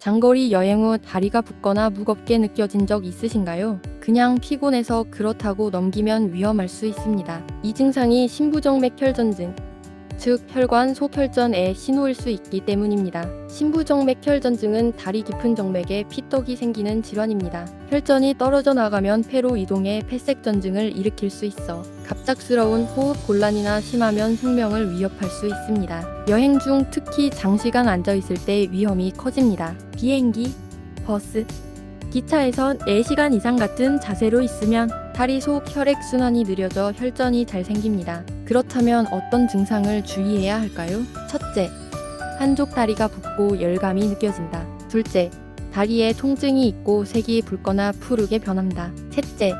장거리 여행 후 다리가 붓거나 무겁게 느껴진 적 있으신가요? 그냥 피곤해서 그렇다고 넘기면 위험할 수 있습니다. 이 증상이 신부정맥 혈전증, 즉 혈관 소혈전의 신호일 수 있기 때문입니다. 신부정맥 혈전증은 다리 깊은 정맥에 피떡이 생기는 질환입니다. 혈전이 떨어져 나가면 폐로 이동해 폐색전증을 일으킬 수 있어 갑작스러운 호흡 곤란이나 심하면 생명을 위협할 수 있습니다. 여행 중 특히 장시간 앉아 있을 때 위험이 커집니다. 비행기, 버스, 기차에선 4시간 이상 같은 자세로 있으면 다리 속 혈액 순환이 느려져 혈전이 잘 생깁니다. 그렇다면 어떤 증상을 주의해야 할까요? 첫째, 한쪽 다리가 붓고 열감이 느껴진다. 둘째, 다리에 통증이 있고 색이 붉거나 푸르게 변한다. 셋째,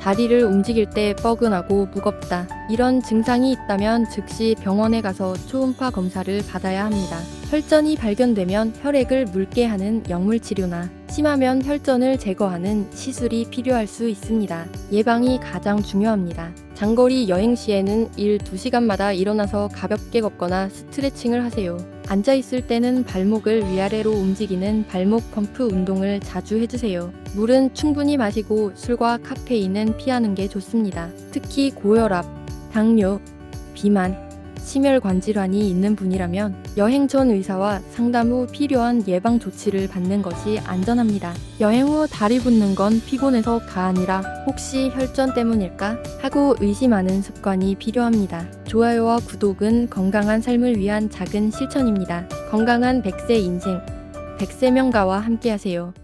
다리를 움직일 때 뻐근하고 무겁다. 이런 증상이 있다면 즉시 병원에 가서 초음파 검사를 받아야 합니다. 혈전이 발견되면 혈액을 묽게 하는 약물 치료나 심하면 혈전을 제거하는 시술이 필요할 수 있습니다. 예방이 가장 중요합니다. 장거리 여행 시에는 1, 2시간마다 일어나서 가볍게 걷거나 스트레칭을 하세요. 앉아 있을 때는 발목을 위아래로 움직이는 발목 펌프 운동을 자주 해주세요. 물은 충분히 마시고 술과 카페인은 피하는 게 좋습니다. 특히 고혈압, 당뇨, 비만, 심혈관 질환이 있는 분이라면 여행 전 의사와 상담 후 필요한 예방 조치를 받는 것이 안전합니다. 여행 후 다리 붓는 건 피곤해서가 아니라 혹시 혈전 때문일까 하고 의심하는 습관이 필요합니다. 좋아요와 구독은 건강한 삶을 위한 작은 실천입니다. 건강한 100세 인생, 100세 명가와 함께하세요.